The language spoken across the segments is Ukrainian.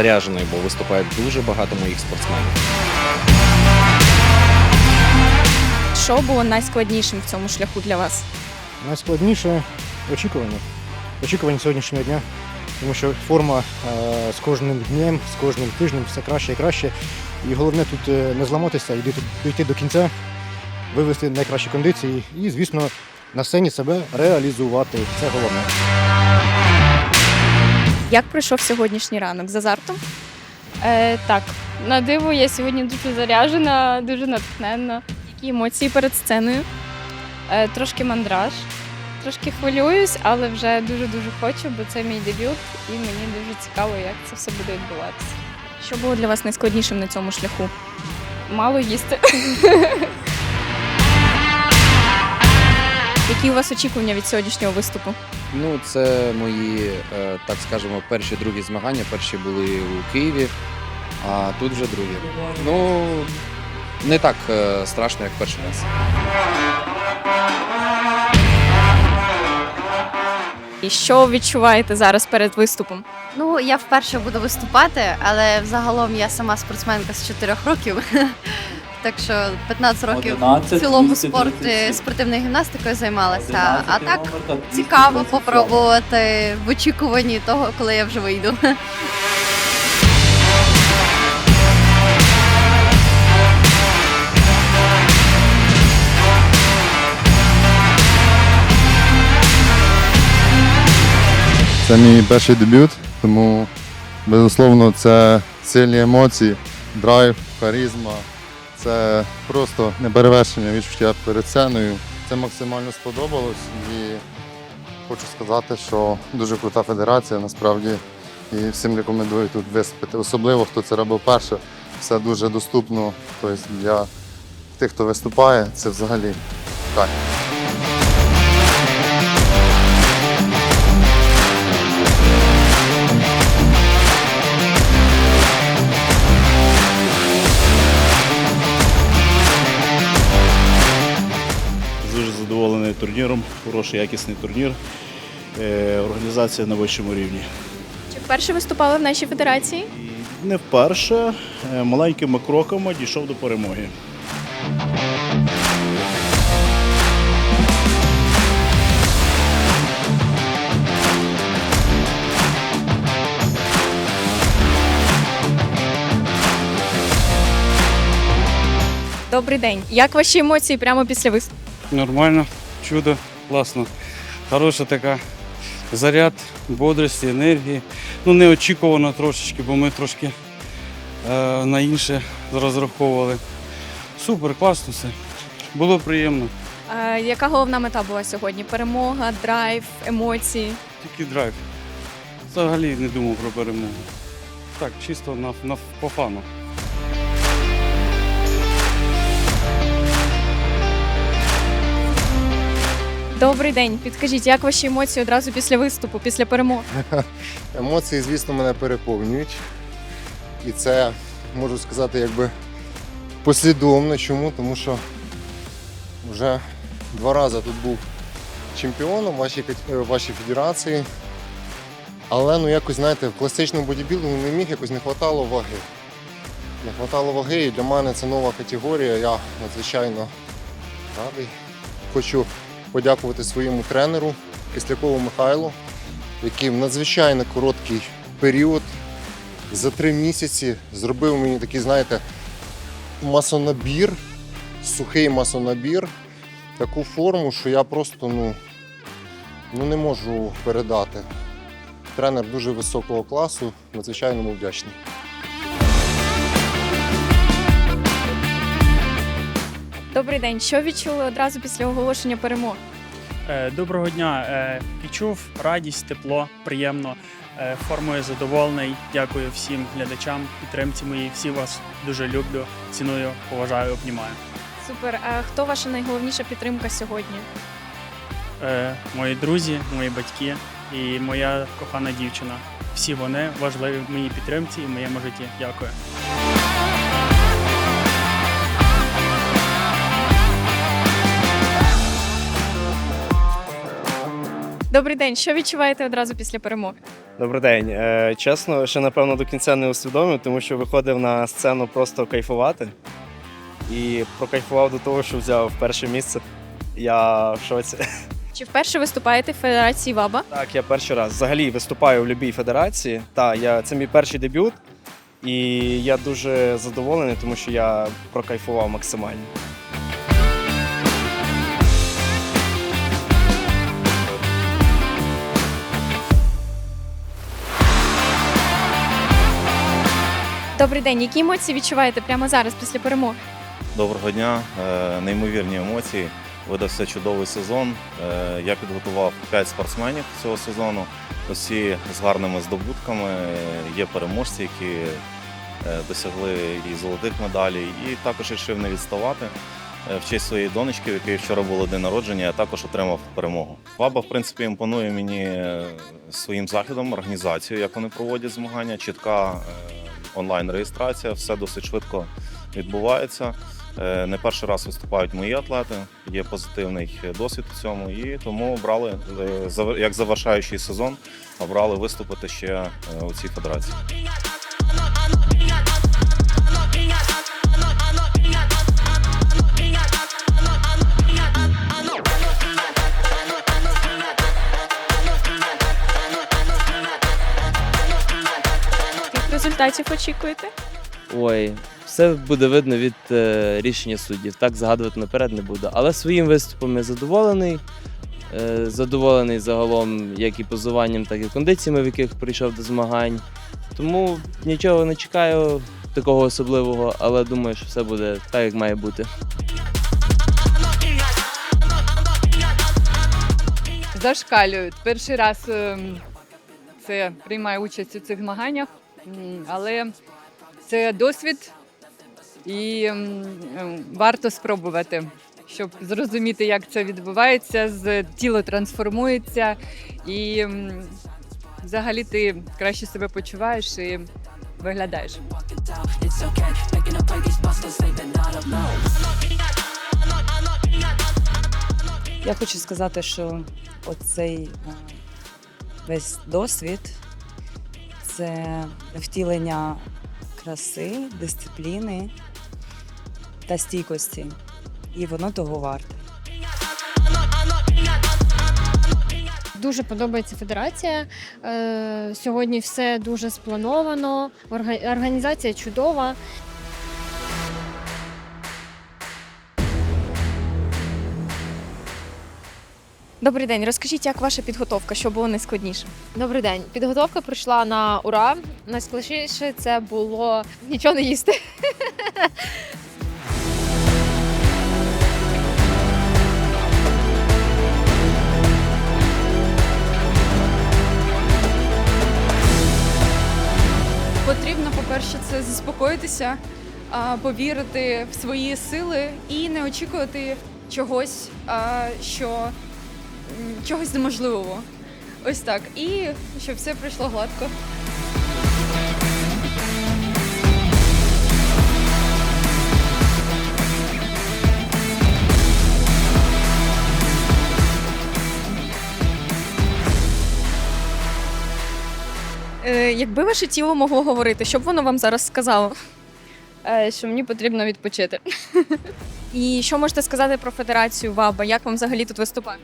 заряджений, бо виступає дуже багато моїх спортсменів. Що було найскладнішим в цьому шляху для вас? Найскладніше очікування. Очікування сьогоднішнього дня. Тому що форма е, з кожним днем, з кожним тижнем все краще і краще. І головне тут е, не зламатися, і дійти- дійти до кінця, вивести найкращі кондиції і, звісно, на сцені себе реалізувати. Це головне. Як пройшов сьогоднішній ранок з азартом? Е, так, на диво я сьогодні дуже заряджена, дуже натхненна. Які емоції перед сценою? Е, трошки мандраж, трошки хвилююсь, але вже дуже-дуже хочу, бо це мій дебют, і мені дуже цікаво, як це все буде відбуватися. Що було для вас найскладнішим на цьому шляху? Мало їсти. Які у вас очікування від сьогоднішнього виступу? Ну, це мої, е, так скажемо, перші другі змагання. Перші були у Києві, а тут вже другі. Ну, не так е, страшно, як перший раз. І що відчуваєте зараз перед виступом? Ну, я вперше буду виступати, але взагалом я сама спортсменка з 4 років. Так що 15 років в цілому спорт, спортивною гімнастикою займалася. А так цікаво попробувати в очікуванні того, коли я вже вийду. Це мій перший дебют, тому безусловно це сильні емоції, драйв, харизма. Це просто неперевершення відчуття перед сценою. Це максимально сподобалось і хочу сказати, що дуже крута федерація насправді і всім рекомендую тут виступити. Особливо хто це робив перше. Все дуже доступно. Тобто для тих, хто виступає, це взагалі кайф. Турніром, хороший якісний турнір. Е, Організація на вищому рівні. Чи вперше виступали в нашій федерації? Не вперше е, маленькими кроками дійшов до перемоги. Добрий день. Як ваші емоції прямо після виступу? Нормально, чудо, класно. Хороша така заряд бодрості, енергії. Ну, неочікувано трошечки, бо ми трошки е, на інше розраховували. Супер, класно все. Було приємно. А, яка головна мета була сьогодні? Перемога, драйв, емоції? Тільки драйв. Взагалі не думав про перемогу. Так, чисто на, на по фану. Добрий день. Підкажіть, як ваші емоції одразу після виступу, після перемоги? Емоції, звісно, мене переповнюють. І це, можу сказати, якби послідовно. Чому? Тому що вже два рази тут був чемпіоном е, вашій федерації. Але ну якось, знаєте, в класичному бодібілдингу не міг, якось не вистачало ваги. Не вистачало ваги, і для мене це нова категорія. Я надзвичайно радий. Хочу подякувати своєму тренеру Кислякову Михайлу, який в надзвичайно короткий період за три місяці зробив мені такий, знаєте, масонабір, сухий масонабір, таку форму, що я просто ну, ну не можу передати. Тренер дуже високого класу, надзвичайно вдячний. Добрий день. Що відчули одразу після оголошення перемоги? Е, Доброго дня. Е, Відчув радість, тепло, приємно. Е, Формою задоволений. Дякую всім глядачам, підтримці моїй. Всі вас дуже люблю, ціную, поважаю, обнімаю. Супер. А хто ваша найголовніша підтримка сьогодні? Мої друзі, мої батьки і моя кохана дівчина. Всі вони важливі в моїй підтримці і в моєму житті. Дякую. Добрий день. Що відчуваєте одразу після перемоги? Добрий день. Е, Чесно, ще напевно до кінця не усвідомив, тому що виходив на сцену просто кайфувати. І прокайфував до того, що взяв перше місце. Я в шоці. Чи вперше виступаєте в Федерації ВАБА? Так, я перший раз взагалі виступаю в будь-якій федерації. Так, я, це мій перший дебют, і я дуже задоволений, тому що я прокайфував максимально. Добрий день. Які емоції відчуваєте прямо зараз після перемоги? Доброго дня, Е, неймовірні емоції. Видався чудовий сезон. Е, Я підготував 5 спортсменів цього сезону. Усі з гарними здобутками. Є переможці, які е, досягли і золотих медалей, і також вирішив не відставати. В честь своєї донечки, в якої вчора було день народження, я також отримав перемогу. Ваба, в принципі, імпонує мені своїм заходом, організацією, як вони проводять змагання, чітка онлайн-реєстрація, все досить швидко відбувається. Е, Не перший раз виступають мої атлети, є позитивний досвід у цьому, і тому брали е, як завершаючий сезон, обрали виступити ще е, у цій федерації. Результатів очікуєте? Ой, все буде видно від е, рішення суддів. Так загадувати наперед не буду. Але своїм виступом я задоволений. Е, задоволений загалом як і позуванням, так і кондиціями, в яких прийшов до змагань. Тому нічого не чекаю такого особливого, але думаю, що все буде так, як має бути. зашкалюють. Перший раз ем, це приймаю участь у цих змаганнях, але це досвід і ем, ем, варто спробувати, щоб зрозуміти, як це відбувається, з тіло трансформується і ем, взагалі ти краще себе почуваєш і виглядаєш. Я хочу сказати, що оцей е, весь досвід це втілення краси, дисципліни та стійкості. І воно того варте. Дуже подобається федерація. Е, Сьогодні все дуже сплановано. Організація чудова. Добрий день. Розкажіть, як ваша підготовка, що було найскладніше? Добрий день. Підготовка пройшла на ура. Найскладніше це було нічого не їсти. Потрібно, по-перше, це заспокоїтися, повірити в свої сили і не очікувати чогось, що чогось неможливого. Ось так. І щоб все пройшло гладко. Е, Якби ваше тіло могло говорити, що б воно вам зараз сказало? Е, Що мені потрібно відпочити. І що можете сказати про федерацію ВАБА? Як вам взагалі тут виступати?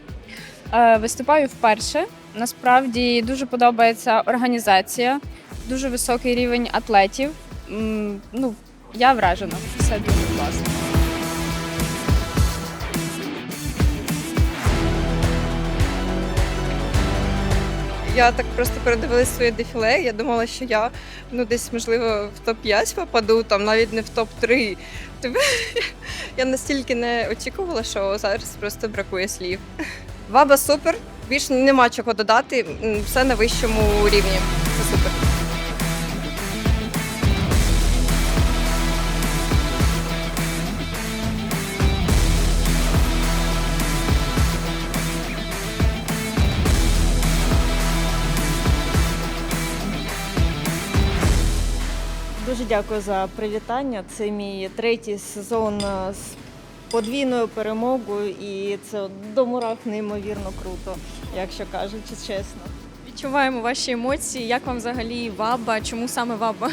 Е, Виступаю вперше. Насправді дуже подобається організація, дуже високий рівень атлетів. Ну, я вражена. Все дуже класно. Я так просто передивилась своє дефіле. Я думала, що я ну десь можливо в топ-5 попаду, там навіть не в топ-3. Тобто я настільки не очікувала, що зараз просто бракує слів. Ваба супер, більше нема чого додати. Все на вищому рівні. Це супер. Дуже дякую за привітання. Це мій третій сезон е, з подвійною перемогою, і це до мурах неймовірно круто, якщо кажучи чесно. Відчуваємо ваші емоції. Як вам взагалі ваба? Чому саме ваба?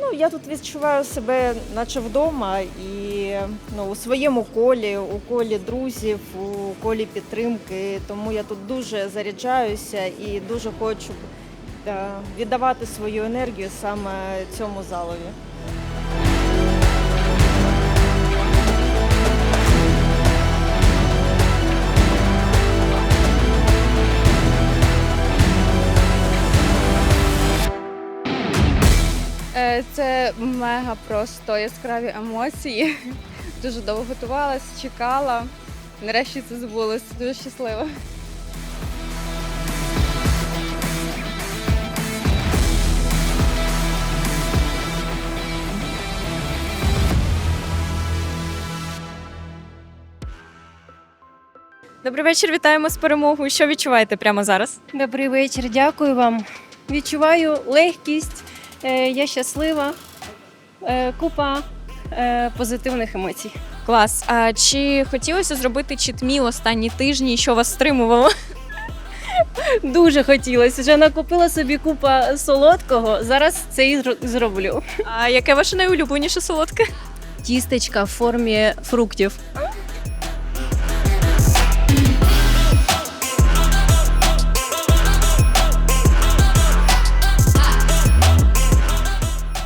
Ну, я тут відчуваю себе наче вдома і ну, у своєму колі, у колі друзів, у колі підтримки. Тому я тут дуже заряджаюся і дуже хочу е, віддавати свою енергію саме цьому залові. Це мега просто яскраві емоції. Дуже довго готувалась, чекала. Нарешті це збулося. Дуже щаслива. Добрий вечір, вітаємо з перемогою. Що відчуваєте прямо зараз? Добрий вечір, дякую вам. Відчуваю легкість, е, я щаслива, е, купа е, позитивних емоцій. Клас. А чи хотілося зробити читміл останні тижні, що вас стримувало? Дуже хотілося. Вже накупила собі купа солодкого. Зараз це і зроблю. А яке ваше найулюбленіше солодке? Тістечка в формі фруктів.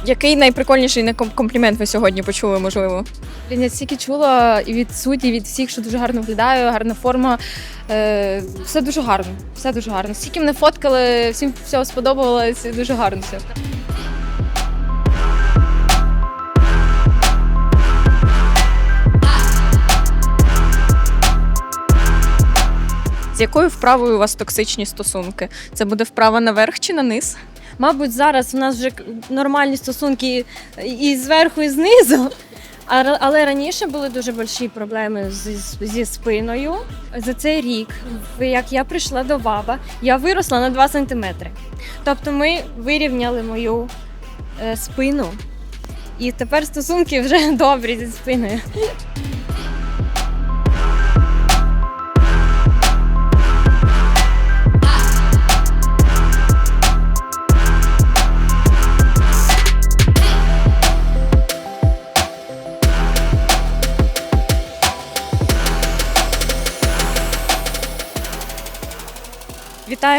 Який найприкольніший комплімент ви сьогодні почули, можливо? Блін, я стільки чула і від суддів, і від всіх, що дуже гарно виглядаю, гарна форма. Е, все дуже гарно. Все дуже гарно. Скільки мене фоткали, всім все сподобалось, дуже гарно все. З якою вправою у вас токсичні стосунки? Це буде вправа наверх чи на низ? Мабуть, зараз у нас вже нормальні стосунки і зверху, і знизу. Але раніше були дуже великі проблеми зі, зі спиною. За цей рік, як я прийшла до ВАБа, я виросла на 2 сантиметри. Тобто ми вирівняли мою е, спину, і тепер стосунки вже добрі зі спиною.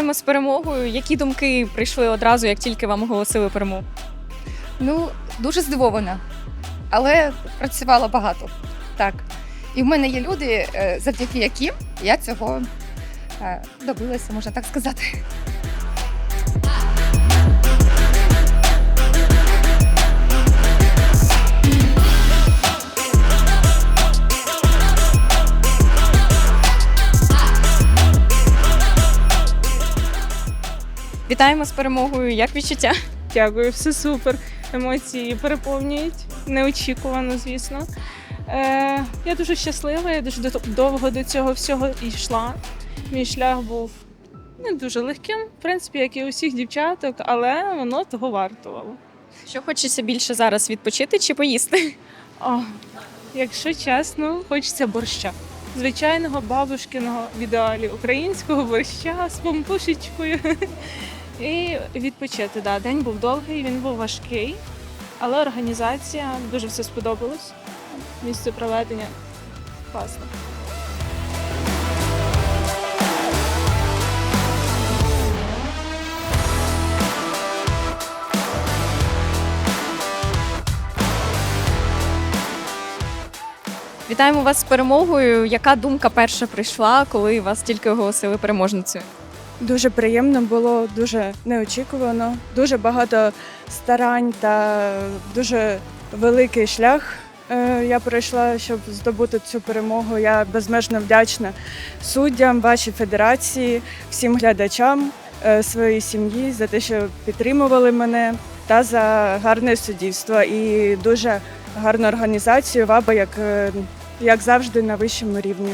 Вітаємо з перемогою. Які думки прийшли одразу, як тільки вам оголосили перемогу? Ну, дуже здивована, але працювала багато. Так. І в мене є люди, е, завдяки яким я цього е, добилася, можна так сказати. Вітаємо з перемогою. Як відчуття? Дякую, все супер. Емоції переповнюють. Неочікувано, звісно. Е, я дуже щаслива, я дуже довго до цього всього йшла. Мій шлях був не дуже легким, в принципі, як і у всіх дівчаток, але воно того вартувало. Що хочеться більше зараз відпочити чи поїсти? О, якщо чесно, хочеться борща. Звичайного бабушкиного в ідеалі українського борща з помпушечкою. І відпочити. Да. День був довгий, він був важкий, але організація дуже все сподобалось. Місце проведення класно. Вітаємо вас з перемогою. Яка думка перша прийшла, коли вас тільки оголосили переможницею? Дуже приємно було, дуже неочікувано, дуже багато старань та дуже великий шлях. е, Я пройшла, щоб здобути цю перемогу. Я безмежно вдячна суддям, вашій федерації, всім глядачам, е, своїй сім'ї за те, що підтримували мене, та за гарне суддівство і дуже гарну організацію ВАБА, як, е, як завжди, на вищому рівні.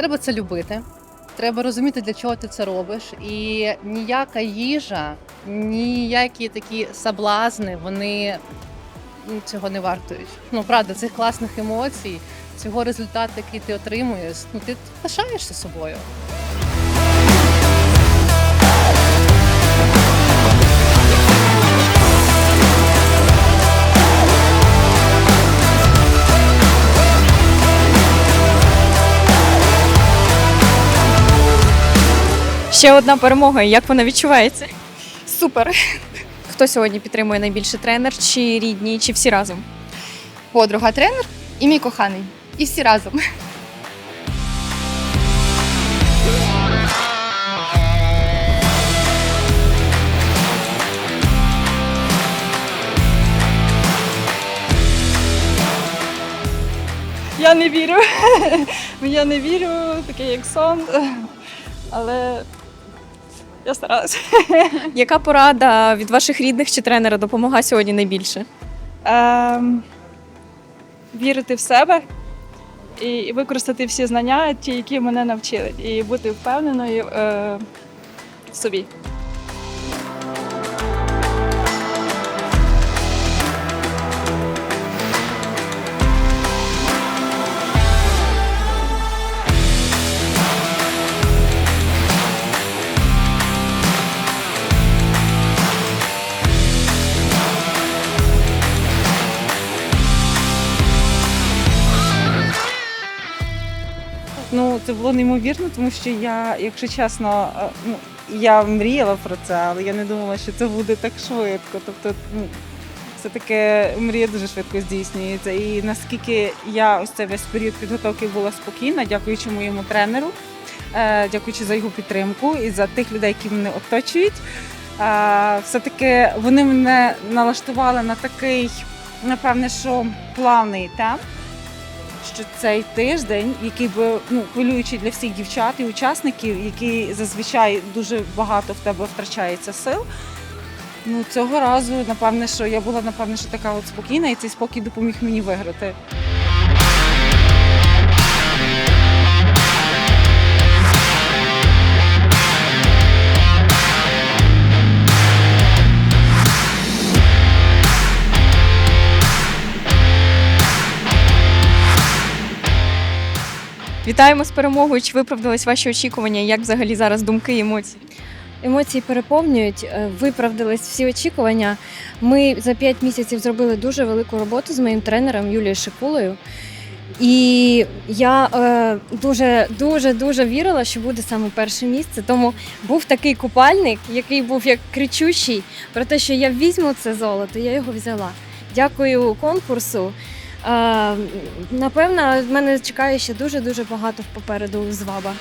Треба це любити. треба розуміти, для чого ти це робиш. І ніяка їжа, ніякі такі саблазни, вони ну, цього не вартують. Ну, правда, цих класних емоцій, цього результату, який ти отримуєш, ну ти пишаєшся собою. Ще одна перемога. Як вона відчувається? Супер. Хто сьогодні підтримує найбільше тренер, чи рідні, чи всі разом? Подруга тренер і мій коханий. І всі разом. Я не вірю. Я не вірю, такий як сон. Але я старалася. Яка порада від ваших рідних чи тренера допомога сьогодні найбільше? Ем, вірити в себе і використати всі знання, ті, які мене навчили, і бути впевненою е, в собі. Це було неймовірно, тому що я, якщо чесно, е, ну, я мріяла про це, але я не думала, що це буде так швидко. Тобто, ну, все таки мрія дуже швидко здійснюється. І наскільки я ось цей весь період підготовки була спокійна, дякуючи моєму тренеру, е, дякуючи за його підтримку і за тих людей, які мене оточують. Е, Все-таки вони мене налаштували на такий, напевне, що плавний темп що цей тиждень, який би ну хвилюючий для всіх дівчат і учасників, який зазвичай дуже багато в тебе втрачається сил. Ну цього разу, напевне, що я була напевне, що така от спокійна, і цей спокій допоміг мені виграти. Вітаємо з перемогою. Чи виправдались ваші очікування? Як взагалі зараз думки і емоції? Емоції переповнюють, е, виправдались всі очікування. Ми за 5 місяців зробили дуже велику роботу з моїм тренером Юлією Шикулою. І я е, дуже дуже дуже вірила, що буде саме перше місце. Тому був такий купальник, який був як кричущий, про те, що я візьму це золото, я його взяла. Дякую конкурсу. Е, напевно, в мене чекає ще дуже дуже багато попереду зваба.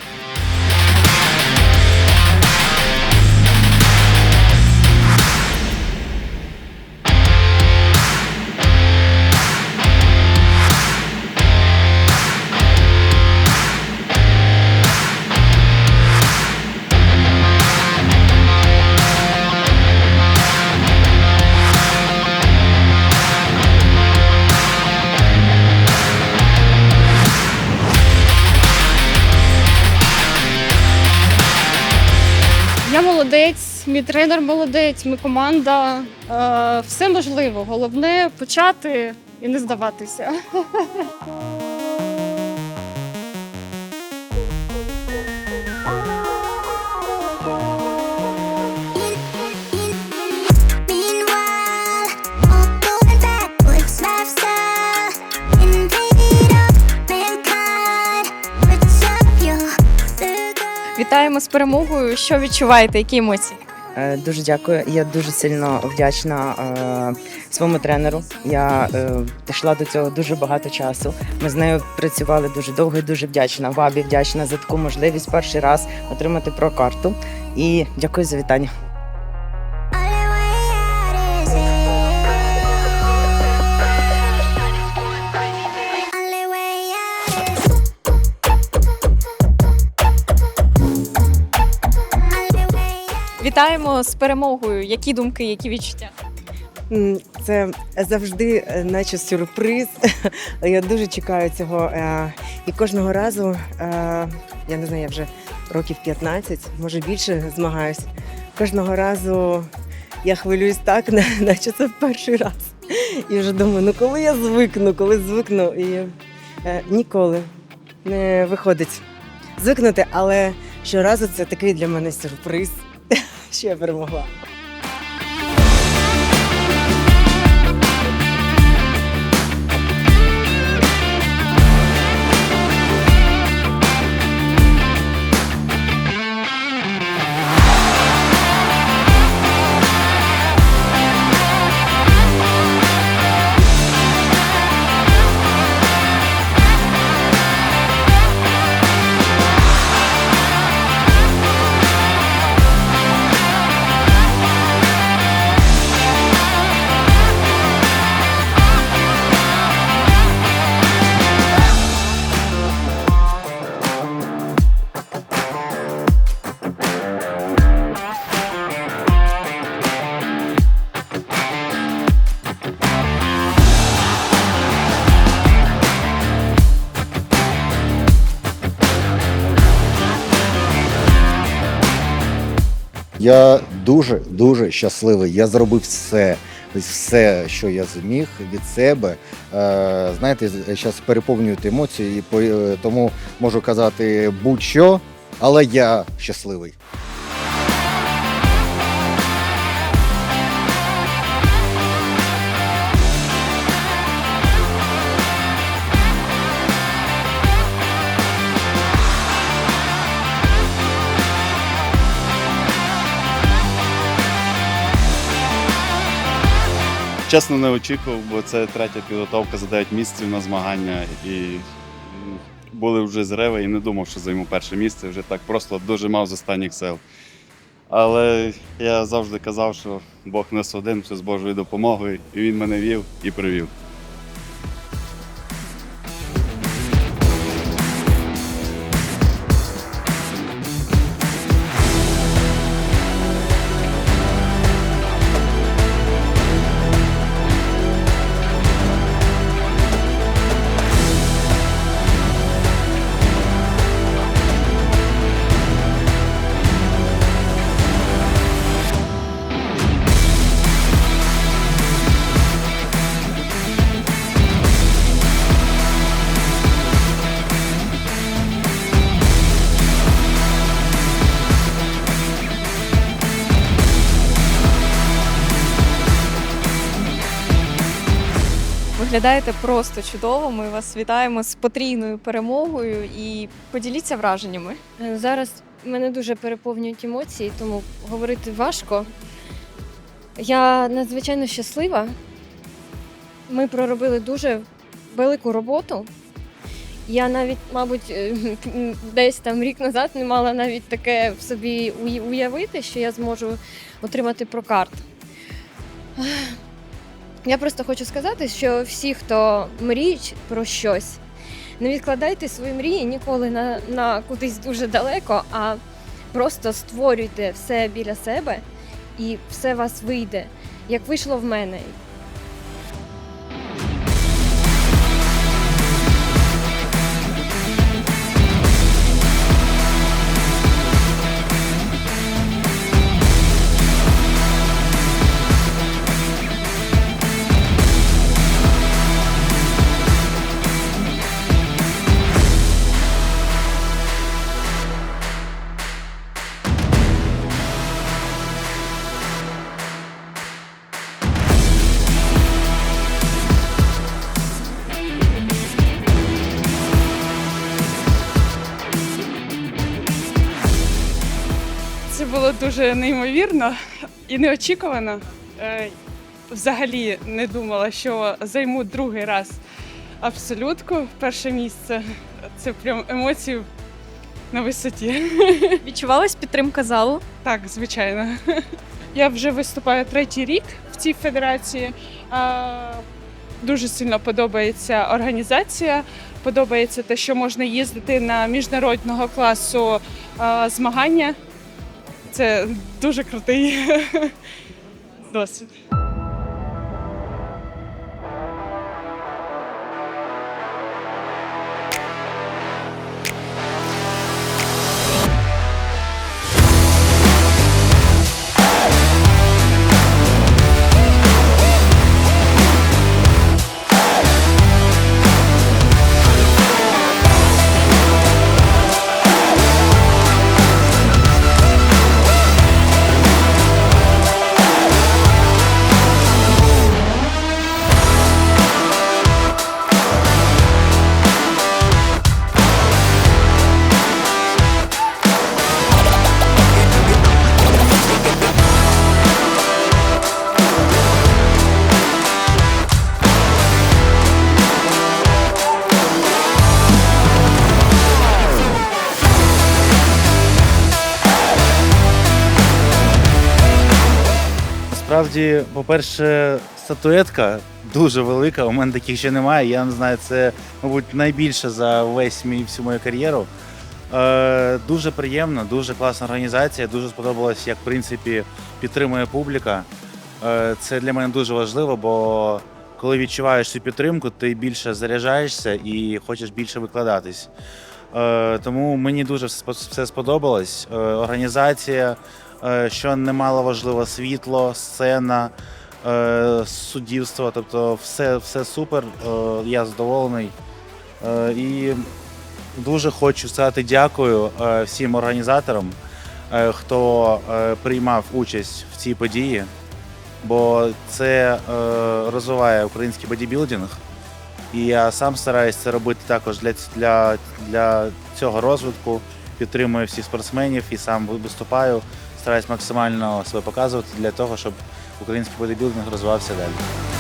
Мій тренер молодець, ми команда. Е, все можливо. Головне почати і не здаватися. Вітаємо з перемогою. Що відчуваєте? Які емоції? Е, Дуже дякую. Я дуже сильно вдячна е, своєму тренеру. Я дійшла до цього дуже багато часу. Ми з нею працювали дуже довго і дуже вдячна. Вабі вдячна за таку можливість перший раз отримати прокарту. І дякую за вітання. Вітаємо з перемогою. Які думки, які відчуття? Це завжди е, наче сюрприз. Я дуже чекаю цього. е, І кожного разу, е, я не знаю, я вже років 15, може більше змагаюсь. Кожного разу я хвилююсь так, на- наче це в перший раз. І вже думаю, ну коли я звикну, коли звикну. І ніколи не виходить звикнути, але щоразу це такий для мене сюрприз, що я перемогла. Я дуже дуже щасливий. Я зробив все, все, що я зміг від себе. Е, знаєте, зараз переповнюють емоції, і е, тому можу казати будь-що, але я щасливий. Чесно, не очікував, бо це третя підготовка за 9 місяців на змагання. І були вже зриви і не думав, що займу перше місце. Вже так просто дуже мав з останніх сил. Але я завжди казав, що Бог нас один, все з Божою допомогою, і він мене вів і привів. Виглядаєте просто чудово. Ми вас вітаємо з потрійною перемогою і поділіться враженнями. Зараз мене дуже переповнюють емоції, тому говорити важко. Я надзвичайно щаслива. Ми проробили дуже велику роботу. Я навіть, мабуть, е, десь там рік назад не мала навіть таке в собі уявити, що я зможу отримати прокарт. Я просто хочу сказати, що всі, хто мріють про щось, не відкладайте свої мрії ніколи на, на кудись дуже далеко, а просто створюйте все біля себе і все вас вийде, як вийшло в мене. Дуже неймовірно і неочікувано. Е, Взагалі не думала, що займу другий раз абсолютку перше місце. Це прям емоції на висоті. Відчувалась підтримка залу? Так, звичайно. Я вже виступаю третій рік в цій федерації. Дуже сильно подобається організація. Подобається те, що можна їздити на міжнародного класу змагання. Це дуже крутий досвід. Насправді, по-перше, статуетка дуже велика. У мене таких ще немає. Я не знаю, це, мабуть, найбільше за весь мій всю мою кар'єру. Е, дуже приємно, дуже класна організація. Дуже сподобалось, як в принципі підтримує публіка. Е, це для мене дуже важливо, бо коли відчуваєш цю підтримку, ти більше заряджаєшся і хочеш більше викладатись. Е, тому мені дуже все сподобалось. Е, організація, е, що немало важливо, світло, сцена, е, суддівство, тобто все, все супер. Е, я задоволений. І дуже хочу сказати дякую всім організаторам, хто приймав участь в цій події, бо це розвиває український бодібілдинг. І я сам стараюсь це робити також для, для, для цього розвитку. Підтримую всіх спортсменів і сам виступаю. Стараюсь максимально себе показувати для того, щоб український бодибілдинг розвивався далі.